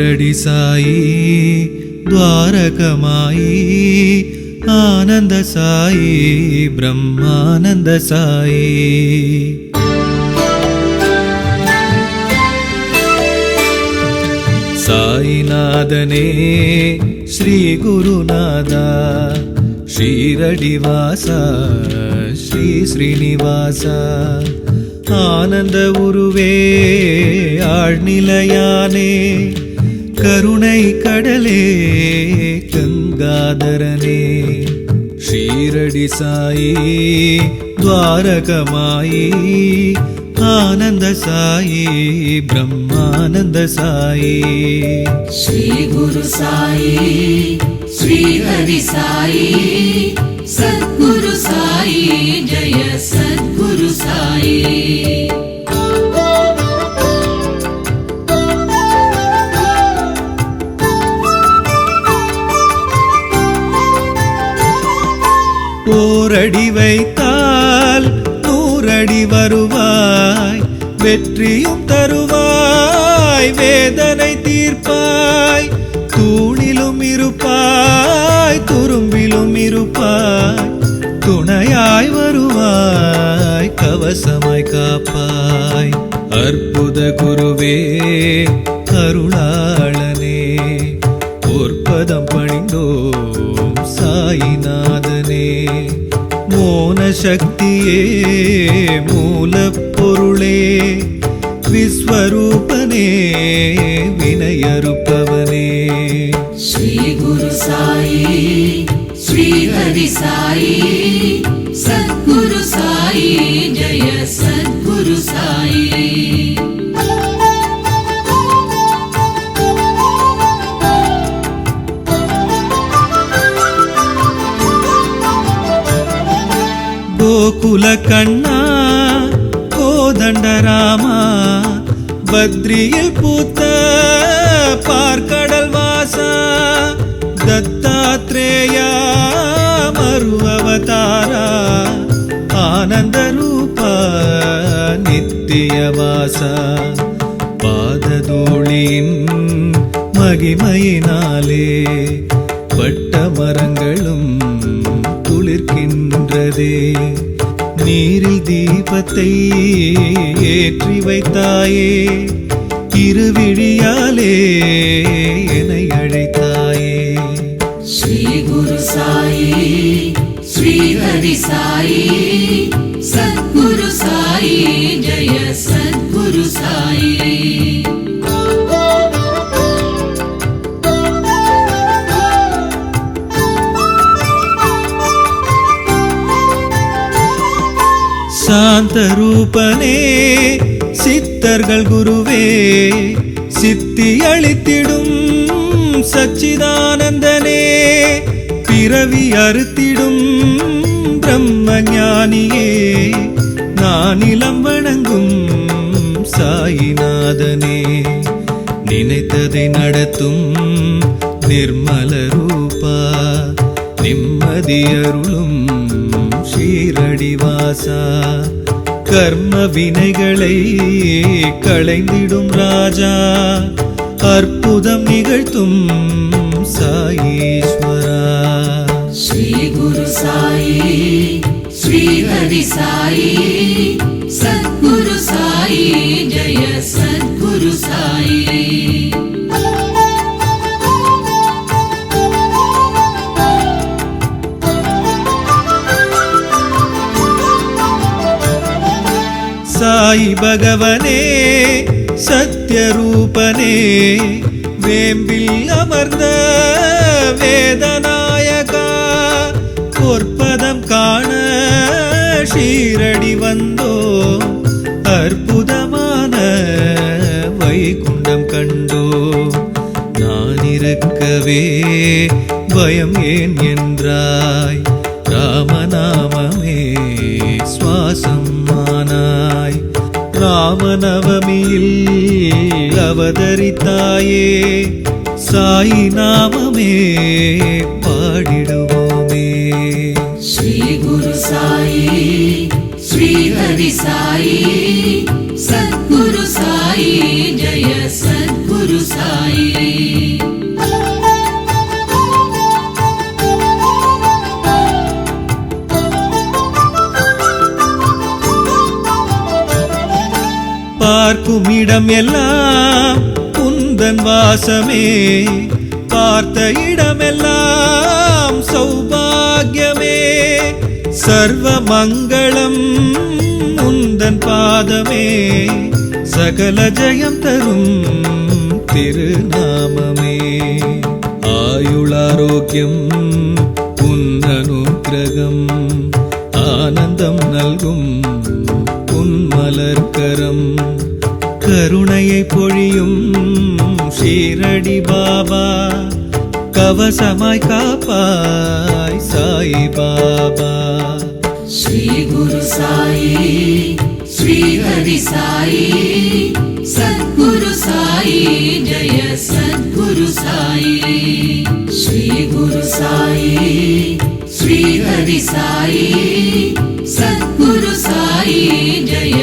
ஷீரடி சாயி துவாரகமாயி ஆனந்த சாயி பிரம்மானந்த சாயி சாயிநாதனே ஸ்ரீ குருநாத ஷீரடிவாச ஸ்ரீ ஸ்ரீனிவாச ஆனந்த உருவே ஆழ்நிலையானே கருணை கடலே கங்காதரனே. ஷீரடி சாயி துவாரகமாயி. ஆனந்த சாயி பிரம்மானந்த சாயி. ஸ்ரீ குரு சாயி ஸ்ரீஹரி சாயி சத்குரு ஓரடி வைத்தால் நூறடி வருவாய் வெற்றியும் தருவாய் வேதனை தீர்ப்பாய் தூணிலும் இருப்பாய் துரும்பிலும் இருப்பாய் துணையாய் வருவாய் கவசமாய் காப்பாய். அற்புத குருவே கருளாளனே பொற்பதம் பணிந்தோ சக்தியே மூலப்பொருளே விஸ்வரூபனே வினையறுப்பவனே. ஸ்ரீ குரு சாயி ஸ்ரீ சாயி சத்குரு சாயி ஜெய கோகுல கண்ணா கோதண்டராமா பத்ரியில் பூத்த பார்க்கடல் வாசா தத்தாத்ரேயா மருவவதாரா ஆனந்த ரூபா நித்தியவாசா பாததூளியின் மகிமையினாலே வட்ட மரங்களும் நிற்கின்றதே. நீரில் தீபத்தை ஏற்றி வைத்தாயே இருவிழியாலே என அழைத்தாயே. ஸ்ரீ குரு சாயி ஸ்ரீஹரி சாயி சத்குரு சாயி ஜய சத் சாந்த ரூபனே சித்தர்கள் குருவே சித்தி அளித்திடும் சச்சிதானந்தனே பிறவி அறுத்திடும் பிரம்ம ஞானியே நான் இளம் வணங்கும் சாயிநாதனே. நினைத்ததை நடத்தும் நிர்மல ரூபா நிம்மதியருளும் சீரடிவாசா கர்ம வினைகளை களைந்திடும் ராஜா. அற்புதம் நிகழ்த்தும் சாயீஸ்வரா. ஸ்ரீ குரு சாயி ஸ்ரீ ஹரி சாயி. சாய் பகவனே சத்யரூபனே வேம்பில் அமர்ந்த வேதநாயகா பொற்பதம் காண ஷீரடி வந்தோ அற்புதமான வைகுண்டம் கண்டோ. நான் இருக்கவே பயம் ஏன் என்றாய்? ராமநாமமே சுவாசம் ஆனாய். ராமநவமியில் அவதரித்தாயே சாயி நாமமே பாடிடுவோமே. ஸ்ரீ குரு சாயி ஸ்ரீ ஹரி சாயி சத்குரு சாயி ஜெய பார்க்கும் இடம் எல்லாம் குந்தன் வாசமே. பார்த்த இடமெல்லாம் சௌபாகியமே. சர்வ மங்களம் முந்தன் பாதமே. சகல ஜெயம் தரும் திருநாமமே. ஆயுளாரோக்கியம் உன்னனுக்கிரகம் ஆனந்தம் நல்கும் கருணையை பொழியும் சீரடி பாபா கவசமாய் காப்பாய் சாய் பாபா. ஸ்ரீ குரு சாயி ஸ்ரீ ஹரி சாயி சத்குரு சாயி ஜய சத்குரு சாயி ஸ்ரீ குரு சாயி ஸ்ரீ ஹரி சாயி சத்குரு சாயி ஜய